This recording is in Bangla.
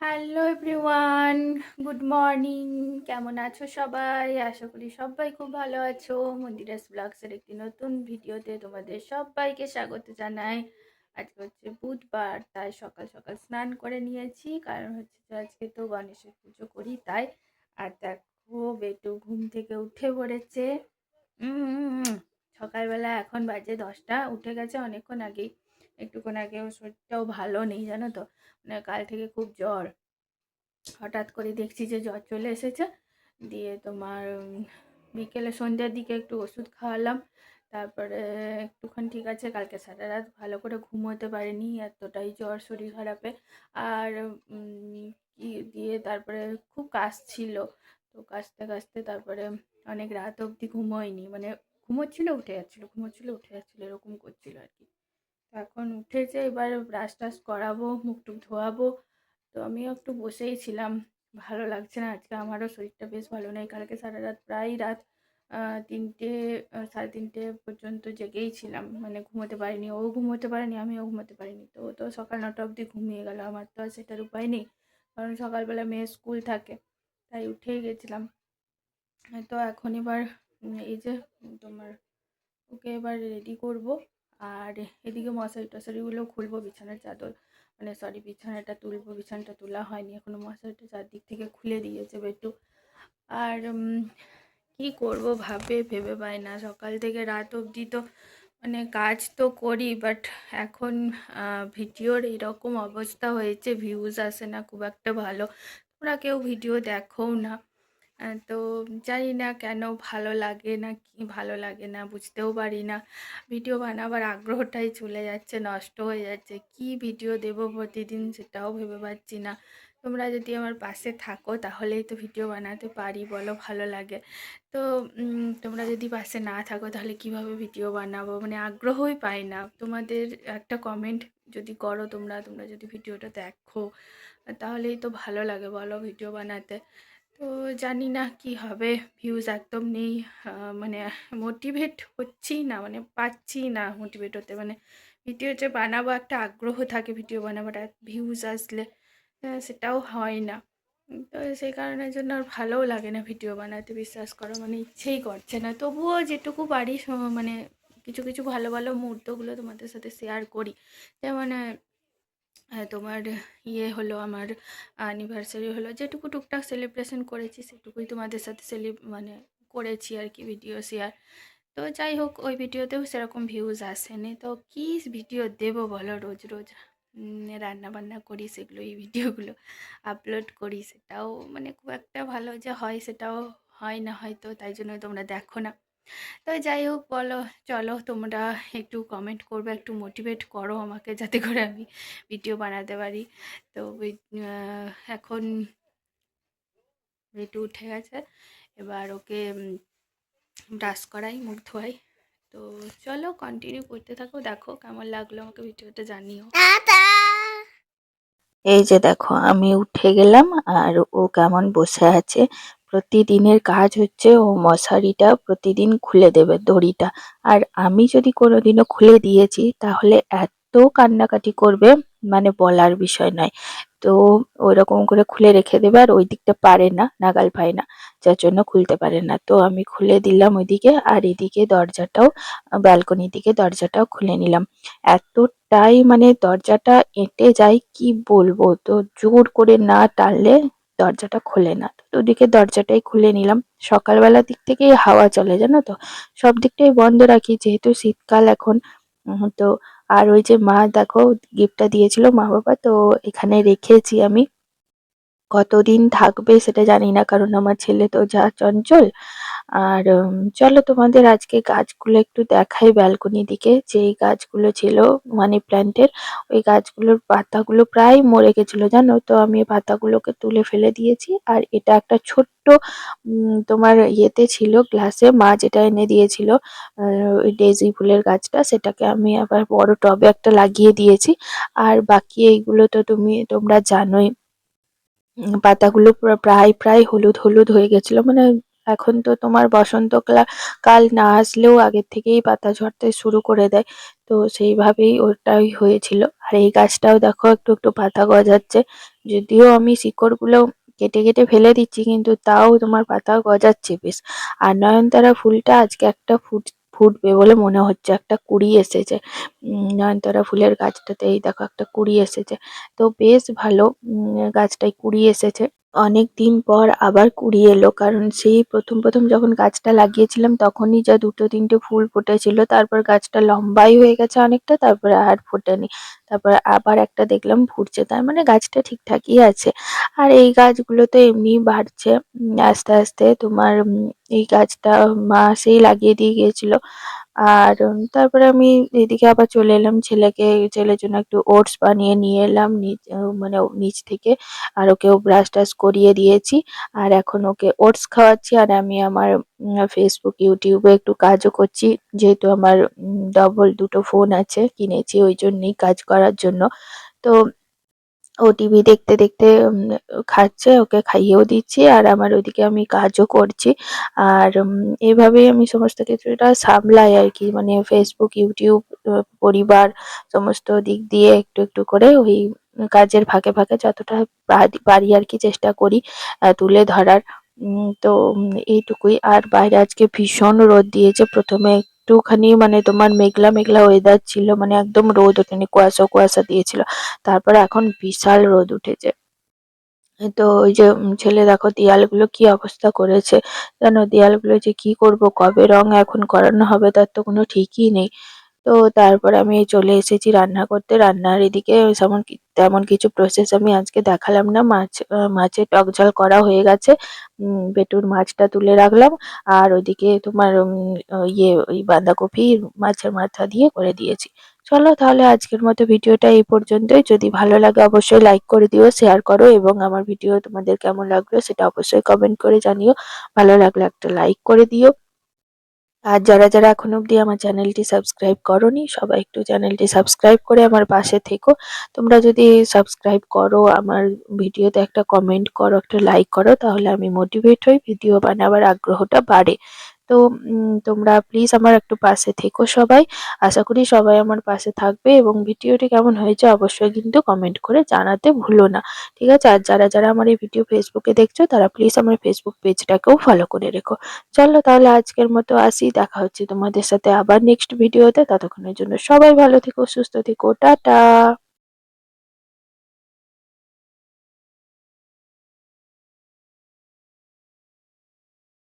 হ্যালো এভরিওয়ান গুড মর্নিং কেমন আছো সবাই? আশা করি সবাই খুব ভালো আছো। মন্দিরাস ব্লগসের একটি নতুন ভিডিওতে তোমাদের সবাইকে স্বাগত জানাই। আজকে হচ্ছে বুধবার, তাই সকাল সকাল স্নান করে নিয়েছি। কারণ হচ্ছে আজকে তো গণেশের পুজো করি, তাই। আর দেখো, বেটু ঘুম থেকে উঠে পড়েছে। সকালবেলা এখন বাজে দশটা, উঠে গেছে অনেকক্ষণ আগেই। একটুক্ষণ আগে শরীরটাও ভালো নেই, জানো তো? মানে কাল থেকে খুব জ্বর। হঠাৎ করে দেখছি যে জ্বর চলে এসেছে। দিয়ে তোমার বিকেলে সন্ধ্যের দিকে একটু ওষুধ খাওয়ালাম। তারপরে একটুখানি ঠিক আছে, কালকে সারা রাত ভালো করে ঘুমোতে পারিনি, এতটাই জ্বর শরীর খারাপে। আর কি দিয়ে তারপরে খুব কাশ ছিল। তো কাশতে কাশতে তারপরে অনেক রাত অবধি ঘুমোয়নি। মানে ঘুমোচ্ছিল, উঠে যাচ্ছিল, ঘুমোচ্ছিল, উঠে যাচ্ছিল, এরকম করছিল আর কি। এখন উঠেছে এবার ব্রাশ টাশ করাবো, মুখ টুক ধোয়াবো, তো আমিও একটু বসেই ছিলাম। ভালো লাগছে না, আজকে আমারও শরীরটা বেশ ভালো নেই। কালকে সারা রাত প্রায় রাত তিনটে সাড়ে তিনটে পর্যন্ত জেগেই ছিলাম। মানে ঘুমোতে পারিনি, ও ঘুমোতে পারেনি, আমিও ঘুমোতে পারিনি। তো তো সকাল নটা অবধি ঘুমিয়ে গেল, আমার তো আর সেটার উপায় নেই। কারণ সকালবেলা মেয়ে স্কুল থাকে, তাই উঠেই গেছিলাম। তো এখন এবার এই যে তোমার, ওকে এবার রেডি করব। আর এদিকে মশারি টশারিগুলো খুলবো, বিছানার চাদর মানে সরি বিছানাটা তুলবো, বিছানাটা তোলা হয়নি এখনও। মশারিটা চারদিক থেকে খুলে দিয়েছে বেটু আর কি করব ভাবে ভেবে পাই না। সকাল থেকে রাত অবধি তো মানে কাজ তো করি বাট এখন ভিডিওর এরকম অবস্থা হয়েছে ভিউজ আসে না, খুব একটা ভালো। তোমরা কেউ ভিডিও দেখোও না। তো জানি না কেন ভালো লাগে না কি ভালো লাগে না, বুঝতেও পারি না। ভিডিও বানাবার আগ্রহটাই চলে যাচ্ছে, নষ্ট হয়ে যাচ্ছে। কি ভিডিও দেবো প্রতিদিন সেটাও ভেবে পাচ্ছি না। তোমরা যদি আমার পাশে থাকো তাহলেই তো ভিডিও বানাতে পারি, বলো ভালো লাগে। তো তোমরা যদি পাশে না থাকো তাহলে কীভাবে ভিডিও বানাবো? মানে আগ্রহই পাই না। তোমাদের একটা কমেন্ট যদি করো তোমরা তোমরা যদি ভিডিওটা দেখো, তাহলেই তো ভালো লাগে, বলো ভিডিও বানাতে। তো জানি না কি হবে। ভিউজ একদম নেই। মানে মোটিভেট হচ্ছি না মানে পাচ্ছি না মোটিভেট হতে। মানে ভিডিও যে বানাবো, একটা আগ্রহ থাকে ভিডিও বানাবার ভিউজ আসলে সেটাও হয় না। তো সেই কারণের জন্য আর ভালোও লাগে না ভিডিও বানাতে, বিশ্বাস করো মানে ইচ্ছেই করছে না। তবুও যেটুকু পারি মানে কিছু কিছু ভালো ভালো মুহূর্তগুলো তোমাদের সাথে শেয়ার করি। যেমন তোমার ইয়ে হলো, আমার অ্যানিভার্সারি হলো, যেটুকু টুকটাক সেলিব্রেশন করেছি, সেটুকুই তোমাদের সাথে সেলি মানে করেছি আর কি ভিডিও শেয়ার তো যাই হোক, ওই ভিডিওতেও সেরকম ভিউজ আসেনি। তো কী ভিডিও দেবো বলো রোজ রোজ? রান্না বান্না করি, সেগুলো, এই ভিডিওগুলো আপলোড করি, সেটাও মানে খুব একটা ভালো যে হয়, সেটাও হয় না হয়তো, তাই জন্য তোমরা দেখো না। তো যাই হোক বলো চলো তোমরা একটু কমেন্ট করবে একটু মোটিভেট করো আমাকে যাতে করে আমি ভিডিও বানাতে পারি। তো এখন একটু উঠে গেছে এবার ওকে ব্রাশ করাই মুখ ধোয়াই। তো চলো কন্টিনিউ করতে থাকো দেখো কেমন লাগল আমাকে ভিডিওটা জানিও। এই যে দেখো আমি উঠে গেলাম আর ও কেমন বসে আছে। প্রতিদিনের কাজ হচ্ছে ও মশারিটা প্রতিদিন খুলে দেবে দড়িটা। আর আমি যদি কোনোদিনও খুলে দিয়েছি, তাহলে এত কান্নাকাটি করবে মানে বলার বিষয় নয়। তো ওইরকম করে খুলে রেখে দেবে আর ওই দিকটা পারে না, নাগাল পায় না, যার জন্য খুলতে পারে না। তো আমি খুলে দিলাম ওইদিকে আর এদিকে দরজাটাও, ব্যালকনির দিকে দরজাটাও খুলে নিলাম। এতটাই মানে দরজাটা এঁটে যায়, কি বলব? তো জোর করে না টানলে দরজাটা খোলে না। তো ওদিকে দরজাটাই খুলে নিলাম। সকালবেলার দিক থেকেই হাওয়া চলে, জানো তো? সব দিকটাই বন্ধ রাখি, যেহেতু শীতকাল এখন। তো আর ওই যে মা, দেখো, গিফটটা দিয়েছিল মা বাবা তো এখানে রেখেছি আমি। কতদিন থাকবে সেটা জানি না, কারণ আমার ছেলে তো যা চঞ্চল। আর চলো তোমাদের আজকে গাছগুলো একটু দেখাই ব্যালকনি দিকে। যেই গাছগুলো ছিল মানি প্ল্যান্টের ওই গাছগুলোর পাতাগুলো প্রায় মরে গেছিল, জানো? তো আমি পাতাগুলোকে তুলে ফেলে দিয়েছি। আর এটা একটা ছোট্ট তোমার ইয়েতে ছিল গ্লাসে মা যেটা এনে দিয়েছিল ওই ডেজি ফুলের গাছটা, সেটাকে আমি আবার বড় টবে একটা লাগিয়ে দিয়েছি। আর বাকি এইগুলো তো তুমি, তোমরা জানোই। পাতাগুলো পুরো, প্রায় প্রায় হলুদ হলুদ হয়ে গেছিল মানে এখন তো তোমার বসন্তকাল কাল না আসলেও আগের থেকেই পাতা ঝরতে শুরু করে দেয়। তো সেইভাবেই ওটাই হয়েছিল। আর এই গাছটাও দেখো একটু একটু পাতা গজাচ্ছে। যদিও আমি শিকড়গুলো কেটে কেটে ফেলে দিচ্ছি কিন্তু তাও তোমার পাতা গজাচ্ছে বেশ। আর নয়নতারা ফুলটা আজকে একটা ফুট ফুটবে বলে মনে হচ্ছে। একটা কুড়ি এসেছে। নয়নতারা ফুলের গাছটাতে এই দেখো একটা কুড়ি এসেছে। তো বেশ ভালো উম, গাছটায় কুড়ি এসেছে। অনেক দিন পর আবার কুড়ি এলো, কারণ সেই প্রথম প্রথম যখন গাছটা লাগিয়েছিলাম তখনই যা দুটো তিনটে ফুল ফুটেছিল। তারপর গাছটা লম্বাই হয়ে গেছে অনেকটা, তারপরে আর ফোটেনি। তারপর আবার একটা দেখলাম ফুটছে, তার মানে গাছটা ঠিকঠাকই আছে। আর এই গাছগুলো তো এমনি বাড়ছে। আস্তে আস্তে তোমার এই গাছটা মা সেই লাগিয়ে দিয়ে গিয়েছিল। আর তারপরে আমি এদিকে আবার চলে এলাম ছেলেকে, ছেলের জন্য একটু ওটস বানিয়ে নিয়ে এলাম মানে নিচ থেকে। আর ওকেও ব্রাশ টাশ করিয়ে দিয়েছি। আর এখন ওকে ওটস খাওয়াচ্ছি। আর আমি আমার ফেসবুক ইউটিউবে একটু কাজও করছি। যেহেতু আমার ডবল দুটো ফোন আছে, কিনেছি ওই জন্যই কাজ করার জন্য। তো ও টিভি দেখতে দেখতে খাচ্ছে, ওকে খাইয়েও দিচ্ছি, আর আমার ওইদিকে আমি কাজও করছি। আর এইভাবেই আমি সমস্ত কিছুটা সামলাই আর কি মানে ফেসবুক ইউটিউব পরিবার, সমস্ত দিক দিয়ে একটু একটু করে ওই কাজের ফাঁকে ফাঁকে যতটা পারি আর কি চেষ্টা করি তুলে ধরার। তো এইটুকুই। আর বাইরে আজকে ভীষণ রোদ দিয়েছে, প্রথমে একটুখানি মানে তোমার মেঘলা মেঘলা ওয়েদার ছিল মানে একদম রোদ ওঠেনি, কুয়াশা কুয়াশা দিয়েছিল। তারপরে এখন বিশাল রোদ উঠেছে। তো ওই যে ছেলে দেখো, দেয়ালগুলো কি অবস্থা করেছে? জানো দেয়ালগুলো যে কি করব, কবে রং এখন করানো হবে তার তো কোনো ঠিকই নেই। তো তারপর আমি চলে এসেছি রান্না করতে। রান্নার এদিকে যেমন তেমন কিছু প্রসেস আমি আজকে দেখালাম না। মাছ মাছের টক ঝাল করা হয়ে গেছে। পেটুর মাছটা তুলে রাখলাম। আর ওইদিকে তোমার ইয়ে ওই বাঁধাকপি মাছের মাথা দিয়ে করে দিয়েছি। চলো তাহলে আজকের মতো ভিডিওটা এই পর্যন্তই। যদি ভালো লাগে অবশ্যই লাইক করে দিও শেয়ার করো এবং আমার ভিডিও তোমাদের কেমন লাগল সেটা অবশ্যই কমেন্ট করে জানিও। ভালো লাগলে একটা লাইক করে দিও। আর যারা যারা এখন অব্দি আমার চ্যানেলটি সাবস্ক্রাইব করনি, সবাই একটু চ্যানেলটি সাবস্ক্রাইব করে আমার পাশে থেকো। তোমরা যদি সাবস্ক্রাইব করো, আমার ভিডিওতে একটা কমেন্ট করো, একটা লাইক করো, তাহলে আমি মোটিভেট হই, ভিডিও বানাবার আগ্রহটা বাড়ে। তো তোমরা প্লিজ আমার একটু পাশে থেকো সবাই। আশা করি সবাই আমার পাশে থাকবে এবং ভিডিওটি কেমন হয়েছে অবশ্যই কিন্তু কমেন্ট করে জানাতে ভুলো না। ঠিক আছে? আর যারা যারা আমার এই ভিডিও ফেসবুকে দেখছ, তারা প্লিজ আমার ফেসবুক পেজটাকেও ফলো করে রেখো। চলো তাহলে আজকের মতো আসি। দেখা হচ্ছে তোমাদের সাথে আবার নেক্সট ভিডিওতে ততক্ষণের জন্য সবাই ভালো থেকো, সুস্থ থেকো। টাটা!